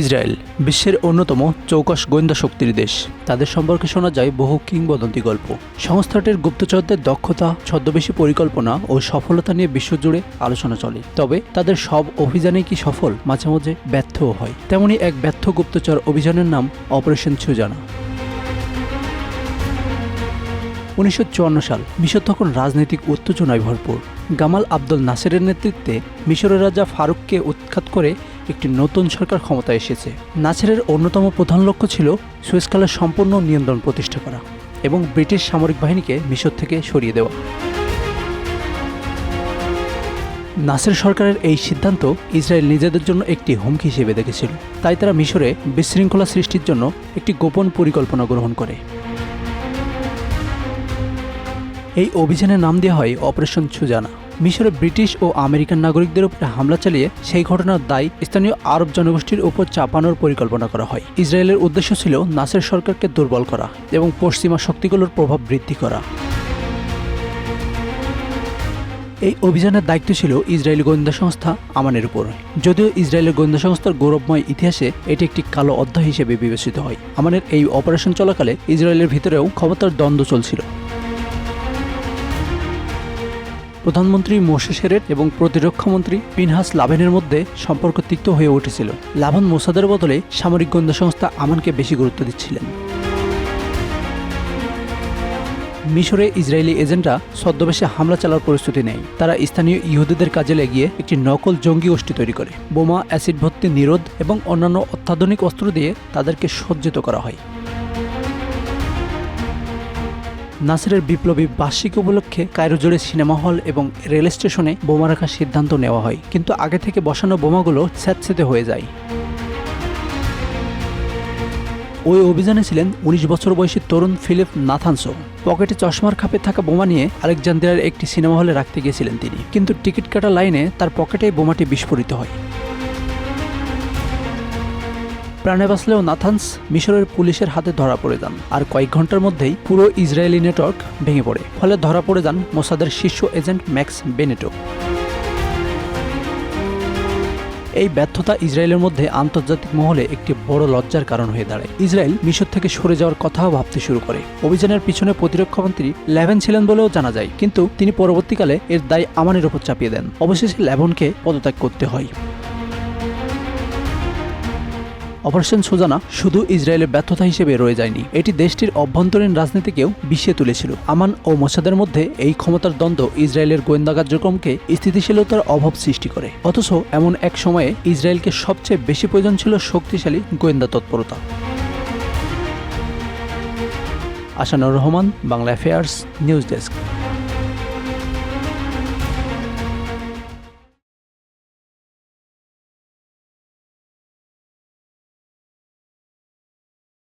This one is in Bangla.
ইসরায়েল, বিশ্বের অন্যতম চৌকস গোয়েন্দা শক্তির দেশ। তাদের সম্পর্কে শোনা যায় বহু কিংবদন্তি গল্প। সংস্থাটির গুপ্তচরদের দক্ষতা, ছদ্মবেশী পরিকল্পনা ও সফলতা নিয়ে বিশ্বজুড়ে আলোচনা চলে। তবে তাদের সব অভিযানে কি সফল মাঝে মাঝে ব্যর্থও হয়। তেমনি এক ব্যর্থ গুপ্তচর অভিযানের নাম অপারেশন সুজানা উনিশশো চুয়ান্ন সাল, মিশর তখন রাজনৈতিক উত্তেজনায় ভরপুর। গামাল আব্দুল নাসেরের নেতৃত্বে মিশরের রাজা ফারুককে উৎখাত করে একটি নতুন সরকার ক্ষমতায় এসেছে। নাসেরের অন্যতম প্রধান লক্ষ্য ছিল সুয়েজকালের সম্পূর্ণ নিয়ন্ত্রণ প্রতিষ্ঠা করা এবং ব্রিটিশ সামরিক বাহিনীকে মিশর থেকে সরিয়ে দেওয়া। নাসের সরকারের এই সিদ্ধান্ত ইসরায়েল নিজেদের জন্য একটি হুমকি হিসেবে দেখেছিল। তাই তারা মিশরে বিশৃঙ্খলা সৃষ্টির জন্য একটি গোপন পরিকল্পনা গ্রহণ করে। এই অভিযানের নাম দেওয়া হয় অপারেশন সুজানা। মিশরে ব্রিটিশ ও আমেরিকান নাগরিকদের উপরে হামলা চালিয়ে সেই ঘটনার দায় স্থানীয় আরব জনগোষ্ঠীর উপর চাপানোর পরিকল্পনা করা হয়। ইসরায়েলের উদ্দেশ্য ছিল নাসের সরকারকে দুর্বল করা এবং পশ্চিমা শক্তিগুলোর প্রভাব বৃদ্ধি করা। এই অভিযানের দায়িত্ব ছিল ইসরায়েলি গোয়েন্দা সংস্থা আমানের উপর। যদিও ইসরায়েলের গোয়েন্দা সংস্থার গৌরবময় ইতিহাসে এটি একটি কালো অধ্যায় হিসেবে বিবেচিত হয়। আমানের এই অপারেশন চলাকালে ইসরায়েলের ভিতরেও ক্ষমতার দ্বন্দ্ব চলছিল। প্রধানমন্ত্রী মোশে সেরেট এবং প্রতিরক্ষামন্ত্রী পিনহাস লাভেনের মধ্যে সম্পর্ক তিক্ত হয়ে উঠেছিল। লাভন মোসাদের বদলে সামরিক গোয়েন্দা সংস্থা আমানকে বেশি গুরুত্ব দিচ্ছিলেন। মিশরে ইসরায়েলি এজেন্টরা ছদ্মবেশে হামলা চালার প্রস্তুতি নেয় তারা স্থানীয় ইহুদিদের কাজে লাগিয়ে একটি নকল জঙ্গি গোষ্ঠী তৈরি করে। বোমা অ্যাসিড ভর্তি নিরোধ এবং অন্যান্য অত্যাধুনিক অস্ত্র দিয়ে তাদেরকে সজ্জিত করা হয়। নাসিরের বিপ্লবী বার্ষিক উপলক্ষে কায়রোজোড়ে সিনেমা হল এবং রেল স্টেশনে বোমা রাখার সিদ্ধান্ত নেওয়া হয়। কিন্তু আগে থেকে বসানো বোমাগুলো স্যাঁতসেতে হয়ে যায়। ওই অভিযানে ছিলেন উনিশ বছর বয়সী তরুণ ফিলিপ নাথানসো। পকেটে চশমার খাপে থাকা বোমা নিয়ে আলেকজান্দ্রিয়ার একটি সিনেমা হলে রাখতে গিয়েছিলেন তিনি। কিন্তু টিকিট কাটা লাইনে তার পকেটে বোমাটি বিস্ফোরিত হয়। প্রাণে বাঁচলেও নাথানস মিশরের পুলিশের হাতে ধরা পড়ে যান। আর কয়েক ঘণ্টার মধ্যেই পুরো ইসরায়েলি নেটওয়ার্ক ভেঙে পড়ে। ফলে ধরা পড়ে যান মোসাদের শীর্ষ এজেন্ট ম্যাক্স বেনেটো। এই ব্যর্থতা ইসরায়েলের মধ্যে আন্তর্জাতিক মহলে একটি বড় লজ্জার কারণ হয়ে দাঁড়ায়। ইসরায়েল মিশর থেকে সরে যাওয়ার কথাও ভাবতে শুরু করে। অভিযানের পিছনে প্রতিরক্ষামন্ত্রী লেভেন ছিলেন বলেও জানা যায়। কিন্তু তিনি পরবর্তীকালে এর দায় আমানের উপর চাপিয়ে দেন। অবশেষে লেভনকে পদত্যাগ করতে হয়। অপারেশন সুজানা শুধু ইসরায়েলের ব্যর্থতা হিসেবে রয়ে যায়নি। এটি দেশটির অভ্যন্তরীণ রাজনীতিকেও বিষিয়ে তুলেছিল। আমান ও মোসাদের মধ্যে এই ক্ষমতার দ্বন্দ্ব ইসরায়েলের গোয়েন্দা কার্যক্রমকে স্থিতিশীলতার অভাব সৃষ্টি করে। অথচ এমন এক সময়ে ইসরায়েলকে সবচেয়ে বেশি প্রয়োজন ছিল শক্তিশালী গোয়েন্দা তৎপরতা। Asanur Rahman, Bangla affairs news desk.